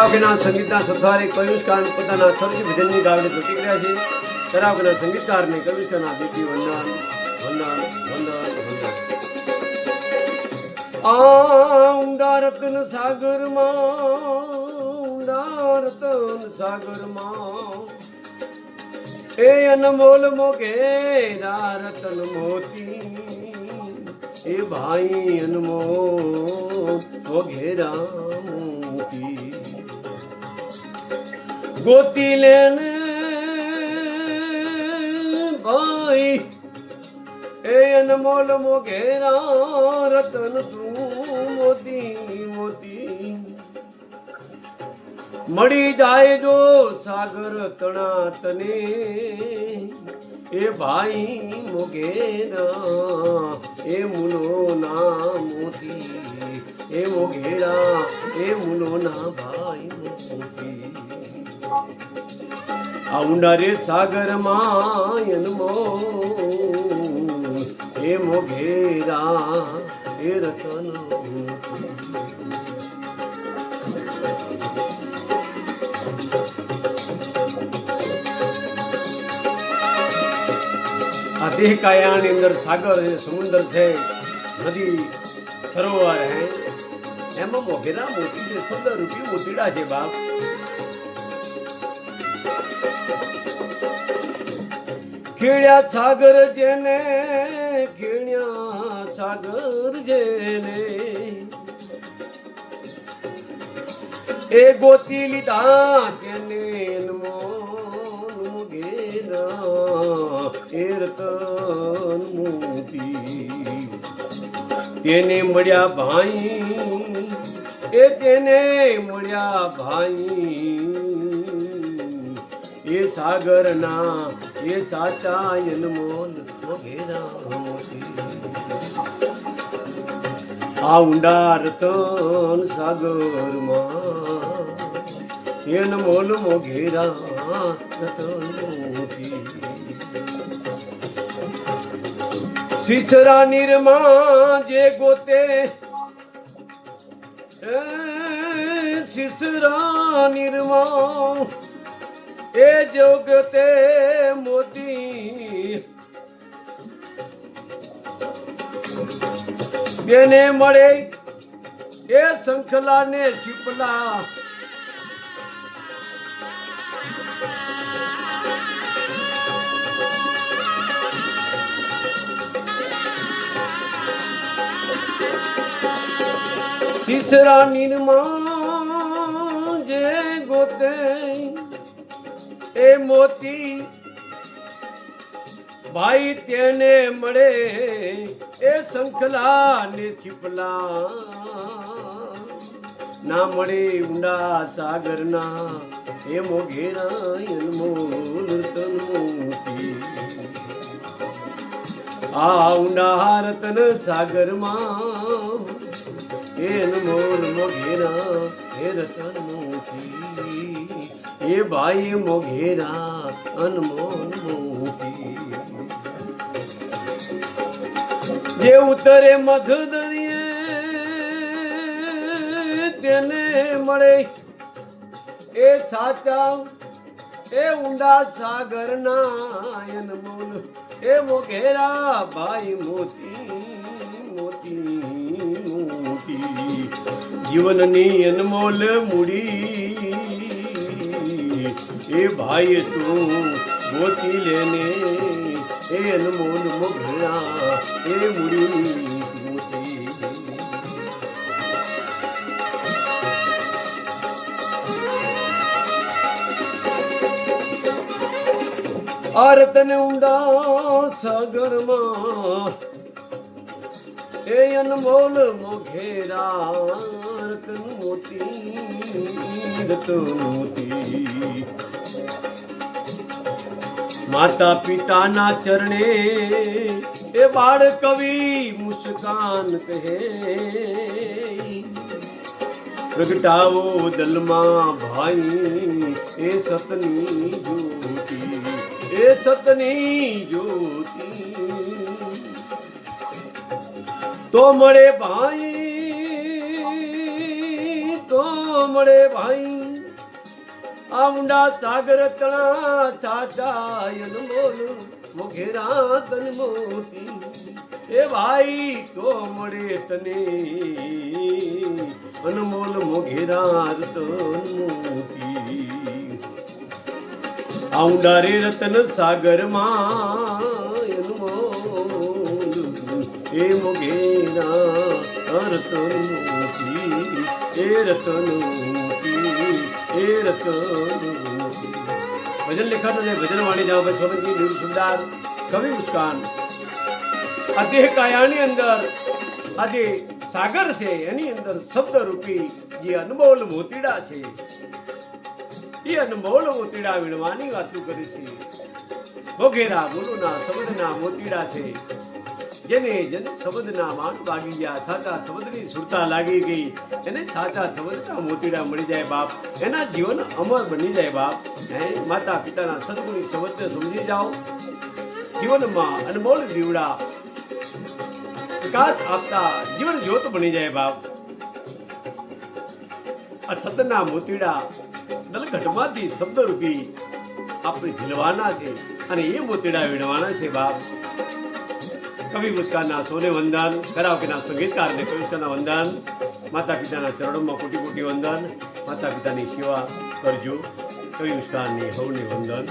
કરાવકેના સંગીતના સથવારે કયુષકાન પોતાના સરજી ભજનની ગાવડી પ્રતિક્રિયા છે? તરાવકના સંગીતકારને કયુષકાના દીપી વંદન વંદન વંદન વંદન. આ ઊંડા રતન સાગરમાં, ઊંડા રતન સાગરમાં. એ અનમોલ મોઘેરા રતન મોતી, એ ભાઈ અનમોલ મોઘેરા ગોતી લેને ભાઈ, એ અનમોલ મોઘેરા રતન તું મોતી મોતી. મળી જાય જો સાગર તણા તને એ ભાઈ મોઘેરા, એ મુનો ના મોતી. એ ઘેરા એવું મુનો ના ભાઈ મોતી આ ઊંડા રે સાગરમાં અનમો એમો ઘેરા, એ રતન આ દેહ કાયાની અંદર સાગર છે સમુદ્ર છે, નદી, સરોવર હે. એમાં મોઘેરા મોતી છે સુંદર રૂપી મોતીડા છે બાપ. ખીણ્યા સાગર જેને, ખીણ્યા સાગર જેને. એ ગોતી લીધા તેને મોન ગેરા એ રતન મોતી તેને મળ્યા ભાઈ એ તેને મળ્યા ભાઈ. એ સાગરના, એ સાચા વગેરા આ ઊંડા રતન સાગરમાં એ અનમોલ મોઘેરા રતન શિશરા નિર્મા જે ગોતે શીશરા નિર્મા એ જોગતે મોતી બેને મળે એ શંખલા ને ચીપલા શીશરા નિર્મા જે ગોતે, એ મોતી ભાઈ તેને મળે, એ શંખલા ને છીપલા ના મળે ઊંડા સાગરના એ મોઘેરા અનમોલ તન મોતી. આ ઊંડા રતન સાગરમાં એ અનમોલ મોઘેરા, હે રતન ભાઈ મોઘેરા અનમોલ મોતી જે ઉતરે મધ દરિયે તેને મળે. એ સાચા, એ ઊંડા સાગરના અનમોલ એ મોઘેરા ભાઈ મોતી જીવનની અનમોલ મૂડી. એ ભાઈ તું મોતી લેને, એ અનમોલ મોઘરા, એ મૂડી આરતને ઊંડા સાગરમાં, એ અનમોલ મોઘેરા. મોતી પિતાના ચરણે એ બાળ કવિ મુસ્કાન કહે. પ્રગટાવો દલમાં ભાઈ, એ સતની જ્યોતિ, એ સતની જ્યોતિ. તો મળે ભાઈ મળે ભાઈ. આ ઊંડા સાગર તણા ચાચાયન બોલ, મોઘેરા તન મોતી. એ ભાઈ તો મળે તને. અનમોલ મોઘેરા રતન મોતી. આ ઊંડા રે રતન સાગરમાં અનમોલ એ મોઘેરા રતન મોતી. એ ભજન લેખન અને ભજન વાણી જાવ ભાઈ નીર સુંદર કવિ મુસ્કાન. આ કાયાની અંદર, આ સાગર છે એની અંદર શબ્દ રૂપી જે અનમોલ મોતીડા છે, એ અનમોલ મોતીડા વીણવાની વાતો કરી છે. વગેરા બોલોના શબ્દના મોતીડા છે. જેને જેને શબ્દના માન વાગી ગયા, સાચા શબ્દની સુરતા લાગી ગઈ. એને સાચા શબ્દના મોતીડા મળી જાય બાપ. એના જીવન અમર બની જાય બાપ. માતા પિતાના સદગુણી શબ્દને સમજી જાઓ. જીવનમાં અનમોલ દીવડા વિકાસ આપતા જીવન જ્યોત બની જાય બાપ. આ સતના મોતીડા દલઘટમાંથી શબ્દરૂપી આપણે ઝીલવાના છે અને એ મોતીડા વીણવાના છે બાપ. કવિ મુસ્કાનના સોને વંદન, કરાવકેના સંગીતકારને કવિષ્કાના વંદન માતા પિતાના ચરણોમાં કોટી કોટી વંદન માતા પિતાની સેવા કરજો. કવિ મુસ્કાનની હવની વંદન.